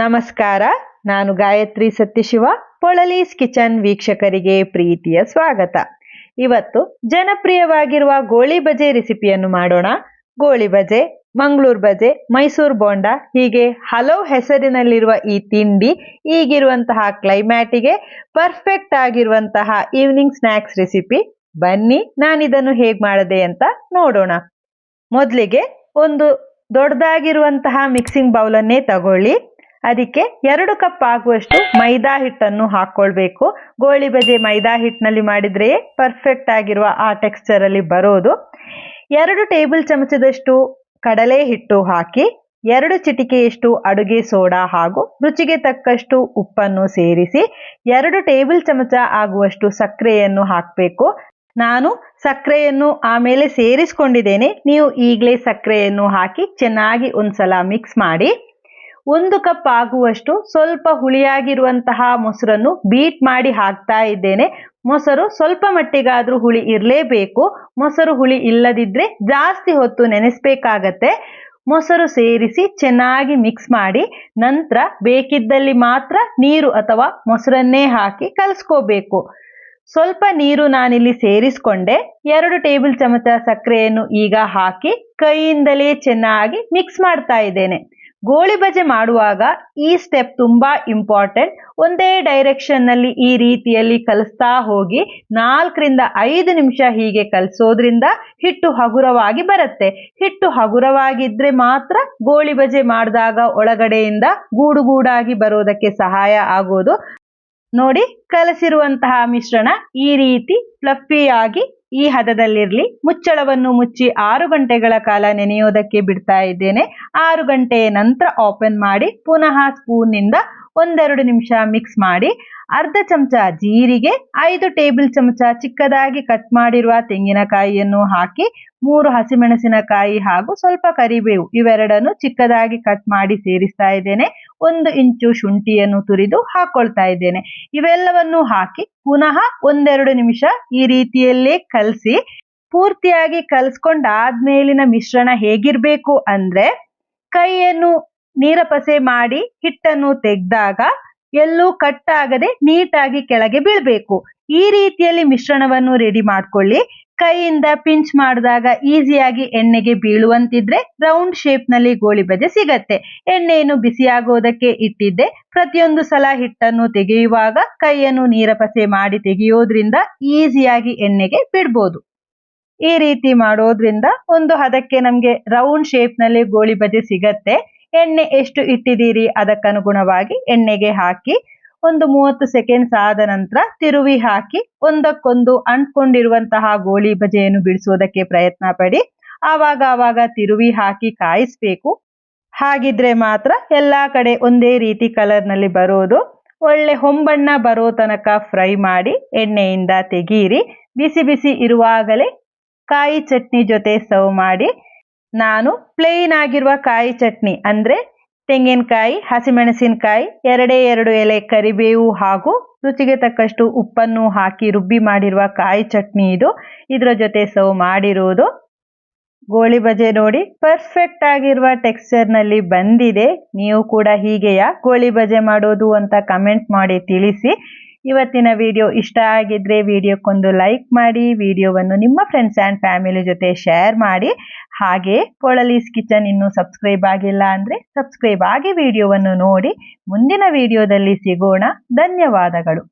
ನಮಸ್ಕಾರ, ನಾನು ಗಾಯತ್ರಿ ಸತ್ಯಶಿವ, ಪೊಳಲೀಸ್ ಕಿಚನ್ ವೀಕ್ಷಕರಿಗೆ ಪ್ರೀತಿಯ ಸ್ವಾಗತ. ಇವತ್ತು ಜನಪ್ರಿಯವಾಗಿರುವ ಗೋಳಿ ಬಜೆ ರೆಸಿಪಿಯನ್ನು ಮಾಡೋಣ. ಗೋಳಿ ಬಜೆ, ಮಂಗಳೂರು ಬಜೆ, ಮೈಸೂರು ಬೋಂಡ, ಹೀಗೆ ಹಲವು ಹೆಸರಿನಲ್ಲಿರುವ ಈ ತಿಂಡಿ ಈಗಿರುವಂತಹ ಕ್ಲೈಮ್ಯಾಟಿಗೆ ಪರ್ಫೆಕ್ಟ್ ಆಗಿರುವಂತಹ ಈವ್ನಿಂಗ್ ಸ್ನ್ಯಾಕ್ಸ್ ರೆಸಿಪಿ. ಬನ್ನಿ, ನಾನಿದನ್ನು ಹೇಗೆ ಮಾಡದೆ ಅಂತ ನೋಡೋಣ. ಮೊದಲಿಗೆ ಒಂದು ದೊಡ್ಡದಾಗಿರುವಂತಹ ಮಿಕ್ಸಿಂಗ್ ಬೌಲನ್ನೇ ತಗೊಳ್ಳಿ. ಅದಕ್ಕೆ ಎರಡು ಕಪ್ ಆಗುವಷ್ಟು ಮೈದಾ ಹಿಟ್ಟನ್ನು ಹಾಕ್ಕೊಳ್ಬೇಕು ಗೋಳಿ ಬಜೆ ಮೈದಾ ಹಿಟ್ಟಿನಲ್ಲಿ ಮಾಡಿದ್ರೆ ಪರ್ಫೆಕ್ಟ್ ಆಗಿರುವ ಆ ಟೆಕ್ಸ್ಚರ್ ಅಲ್ಲಿ ಬರೋದು. ಎರಡು ಟೇಬಲ್ ಚಮಚದಷ್ಟು ಕಡಲೆ ಹಿಟ್ಟು ಹಾಕಿ, ಎರಡು ಚಿಟಿಕೆಯಷ್ಟು ಅಡುಗೆ ಸೋಡಾ ಹಾಗೂ ರುಚಿಗೆ ತಕ್ಕಷ್ಟು ಉಪ್ಪನ್ನು ಸೇರಿಸಿ, ಎರಡು ಟೇಬಲ್ ಚಮಚ ಆಗುವಷ್ಟು ಸಕ್ಕರೆಯನ್ನು ಹಾಕಬೇಕು. ನಾನು ಸಕ್ಕರೆಯನ್ನು ಆಮೇಲೆ ಸೇರಿಸ್ಕೊಂಡಿದ್ದೇನೆ. ನೀವು ಈಗಲೇ ಸಕ್ಕರೆಯನ್ನು ಹಾಕಿ ಚೆನ್ನಾಗಿ ಒಂದ್ಸಲ ಮಿಕ್ಸ್ ಮಾಡಿ. ಒಂದು ಕಪ್ ಆಗುವಷ್ಟು ಸ್ವಲ್ಪ ಹುಳಿಯಾಗಿರುವಂತಹ ಮೊಸರನ್ನು ಬೀಟ್ ಮಾಡಿ ಹಾಕ್ತಾ ಇದ್ದೇನೆ. ಮೊಸರು ಸ್ವಲ್ಪ ಮಟ್ಟಿಗಾದರೂ ಹುಳಿ ಇರಲೇಬೇಕು. ಮೊಸರು ಹುಳಿ ಇಲ್ಲದಿದ್ದರೆ ಜಾಸ್ತಿ ಹೊತ್ತು ನೆನೆಸ್ಬೇಕಾಗತ್ತೆ. ಮೊಸರು ಸೇರಿಸಿ ಚೆನ್ನಾಗಿ ಮಿಕ್ಸ್ ಮಾಡಿ ನಂತರ ಬೇಕಿದ್ದಲ್ಲಿ ಮಾತ್ರ ನೀರು ಅಥವಾ ಮೊಸರನ್ನೇ ಹಾಕಿ ಕಲಸ್ಕೋಬೇಕು. ಸ್ವಲ್ಪ ನೀರು ನಾನಿಲ್ಲಿ ಸೇರಿಸ್ಕೊಂಡೆ. ಎರಡು ಟೇಬಲ್ ಚಮಚ ಸಕ್ಕರೆಯನ್ನು ಈಗ ಹಾಕಿ ಕೈಯಿಂದಲೇ ಚೆನ್ನಾಗಿ ಮಿಕ್ಸ್ ಮಾಡ್ತಾ ಇದ್ದೇನೆ. ಗೋಳಿ ಬಜೆ ಮಾಡುವಾಗ ಈ ಸ್ಟೆಪ್ ತುಂಬಾ ಇಂಪಾರ್ಟೆಂಟ್ ಒಂದೇ ಡೈರೆಕ್ಷನ್ನಲ್ಲಿ ಈ ರೀತಿಯಲ್ಲಿ ಕಲಿಸ್ತಾ ಹೋಗಿ ನಾಲ್ಕರಿಂದ ಐದು ನಿಮಿಷ ಹೀಗೆ ಕಲಿಸೋದ್ರಿಂದ ಹಿಟ್ಟು ಹಗುರವಾಗಿ ಬರುತ್ತೆ. ಹಿಟ್ಟು ಹಗುರವಾಗಿದ್ರೆ ಮಾತ್ರ ಗೋಳಿ ಬಜೆ ಮಾಡಿದಾಗ ಒಳಗಡೆಯಿಂದ ಗೂಡುಗೂಡಾಗಿ ಬರೋದಕ್ಕೆ ಸಹಾಯ ಆಗೋದು. ನೋಡಿ, ಕಲಸಿರುವಂತಹ ಮಿಶ್ರಣ ಈ ರೀತಿ ಫ್ಲಫಿಯಾಗಿ ಈ ಹದದಲ್ಲಿರಲಿ ಮುಚ್ಚಳವನ್ನು ಮುಚ್ಚಿ ಆರು ಗಂಟೆಗಳ ಕಾಲ ನೆನೆಯೋದಕ್ಕೆ ಬಿಡ್ತಾ ಇದ್ದೇನೆ. ಆರು ಗಂಟೆಯ ನಂತರ ಓಪನ್ ಮಾಡಿ ಪುನಃ ಸ್ಪೂನ್ನಿಂದ ಒಂದೆರಡು ನಿಮಿಷ ಮಿಕ್ಸ್ ಮಾಡಿ ಅರ್ಧ ಚಮಚ ಜೀರಿಗೆ, ಐದು ಟೇಬಲ್ ಚಮಚ ಚಿಕ್ಕದಾಗಿ ಕಟ್ ಮಾಡಿರುವ ತೆಂಗಿನಕಾಯಿಯನ್ನು ಹಾಕಿ, ಮೂರು ಹಸಿಮೆಣಸಿನಕಾಯಿ ಹಾಗೂ ಸ್ವಲ್ಪ ಕರಿಬೇವು ಇವೆರಡನ್ನು ಚಿಕ್ಕದಾಗಿ ಕಟ್ ಮಾಡಿ ಸೇರಿಸ್ತಾ ಇದ್ದೇನೆ. ಒಂದು ಇಂಚು ಶುಂಠಿಯನ್ನು ತುರಿದು ಹಾಕೊಳ್ತಾ ಇದ್ದೇನೆ. ಇವೆಲ್ಲವನ್ನು ಹಾಕಿ ಪುನಃ ಒಂದೆರಡು ನಿಮಿಷ ಈ ರೀತಿಯಲ್ಲೇ ಕಲಸಿ, ಪೂರ್ತಿಯಾಗಿ ಕಲಸ್ಕೊಂಡಾದ್ಮೇಲಿನ ಮಿಶ್ರಣ ಹೇಗಿರ್ಬೇಕು ಅಂದ್ರೆ ಕೈಯನ್ನು ನೀರಪಸೆ ಮಾಡಿ ಹಿಟ್ಟನ್ನು ತೆಗೆದಾಗ ಎಲ್ಲೂ ಕಟ್ಟಾಗದೆ ನೀಟಾಗಿ ಕೆಳಗೆ ಬೀಳ್ಬೇಕು. ಈ ರೀತಿಯಲ್ಲಿ ಮಿಶ್ರಣವನ್ನು ರೆಡಿ ಮಾಡ್ಕೊಳ್ಳಿ. ಕೈಯಿಂದ ಪಿಂಚ್ ಮಾಡಿದಾಗ ಈಸಿಯಾಗಿ ಎಣ್ಣೆಗೆ ಬೀಳುವಂತಿದ್ರೆ ರೌಂಡ್ ಶೇಪ್ನಲ್ಲಿ ಗೋಳಿ ಬಜೆ ಸಿಗತ್ತೆ. ಎಣ್ಣೆಯನ್ನು ಬಿಸಿಯಾಗೋದಕ್ಕೆ ಇಟ್ಟಿದ್ದೆ. ಪ್ರತಿಯೊಂದು ಸಲ ಹಿಟ್ಟನ್ನು ತೆಗೆಯುವಾಗ ಕೈಯನ್ನು ನೀರಪಸೆ ಮಾಡಿ ತೆಗೆಯೋದ್ರಿಂದ ಈಸಿಯಾಗಿ ಎಣ್ಣೆಗೆ ಬಿಡ್ಬೋದು. ಈ ರೀತಿ ಮಾಡೋದ್ರಿಂದ ಒಂದು ಹದಕ್ಕೆ ನಮ್ಗೆ ರೌಂಡ್ ಶೇಪ್ನಲ್ಲಿ ಗೋಳಿ ಬಜೆ ಸಿಗತ್ತೆ. ಎಣ್ಣೆ ಎಷ್ಟು ಇಟ್ಟಿದ್ದೀರಿ? ಅದಕ್ಕನುಗುಣವಾಗಿ ಎಣ್ಣೆಗೆ ಹಾಕಿ ಒಂದು ಮೂವತ್ತು ಸೆಕೆಂಡ್ಸ್ ಆದ ನಂತರ ತಿರುವಿ ಹಾಕಿ ಒಂದಕ್ಕೊಂದು ಅಂಟ್ಕೊಂಡಿರುವಂತಹ ಗೋಳಿ ಬಜೆಯನ್ನು ಬಿಡಿಸೋದಕ್ಕೆ ಪ್ರಯತ್ನ ಪಡಿ. ಆವಾಗ ಆವಾಗ ತಿರುವಿ ಹಾಕಿ ಕಾಯಿಸ್ಬೇಕು. ಹಾಗಿದ್ರೆ ಮಾತ್ರ ಎಲ್ಲ ಕಡೆ ಒಂದೇ ರೀತಿ ಕಲರ್ನಲ್ಲಿ ಬರೋದು. ಒಳ್ಳೆ ಹೊಂಬಣ್ಣ ಬರೋ ತನಕ ಫ್ರೈ ಮಾಡಿ ಎಣ್ಣೆಯಿಂದ ತೆಗೀರಿ. ಬಿಸಿ ಬಿಸಿ ಇರುವಾಗಲೇ ಕಾಯಿ ಚಟ್ನಿ ಜೊತೆ ಸರ್ವ್ ಮಾಡಿ. ನಾನು ಪ್ಲೇನ್ ಆಗಿರುವ ಕಾಯಿ ಚಟ್ನಿ ಅಂದ್ರೆ ತೆಂಗಿನಕಾಯಿ, ಹಸಿಮೆಣಸಿನಕಾಯಿ, ಎರಡೇ ಎರಡು ಎಲೆ ಕರಿಬೇವು ಹಾಗೂ ರುಚಿಗೆ ತಕ್ಕಷ್ಟು ಉಪ್ಪನ್ನು ಹಾಕಿ ರುಬ್ಬಿ ಮಾಡಿರುವ ಕಾಯಿ ಚಟ್ನಿ ಇದು. ಇದರ ಜೊತೆ ಸರ್ವ್ ಮಾಡಿರುವುದು ಗೋಳಿ ಬಜೆ ನೋಡಿ. ಪರ್ಫೆಕ್ಟ್ ಆಗಿರುವ ಟೆಕ್ಸ್ಚರ್ನಲ್ಲಿ ಬಂದಿದೆ. ನೀವು ಕೂಡ ಹೀಗೆಯಾ ಗೋಳಿ ಬಜೆ ಮಾಡೋದು ಅಂತ ಕಮೆಂಟ್ ಮಾಡಿ ತಿಳಿಸಿ. ಇವತ್ತಿನ ವಿಡಿಯೋ ಇಷ್ಟ ಆಗಿದ್ರೆ ವಿಡಿಯೋಕ್ಕೊಂದು ಲೈಕ್ ಮಾಡಿ, ವಿಡಿಯೋವನ್ನು ನಿಮ್ಮ ಫ್ರೆಂಡ್ಸ್ ಆ್ಯಂಡ್ ಫ್ಯಾಮಿಲಿ ಜೊತೆ ಶೇರ್ ಮಾಡಿ. ಹಾಗೆ ಕೊಳಲೀಸ್ ಕಿಚನ್ ಇನ್ನೂ ಸಬ್ಸ್ಕ್ರೈಬ್ ಆಗಿಲ್ಲ ಅಂದರೆ ಸಬ್ಸ್ಕ್ರೈಬ್ ಆಗಿ ವಿಡಿಯೋವನ್ನು ನೋಡಿ. ಮುಂದಿನ ವಿಡಿಯೋದಲ್ಲಿ ಸಿಗೋಣ. ಧನ್ಯವಾದಗಳು.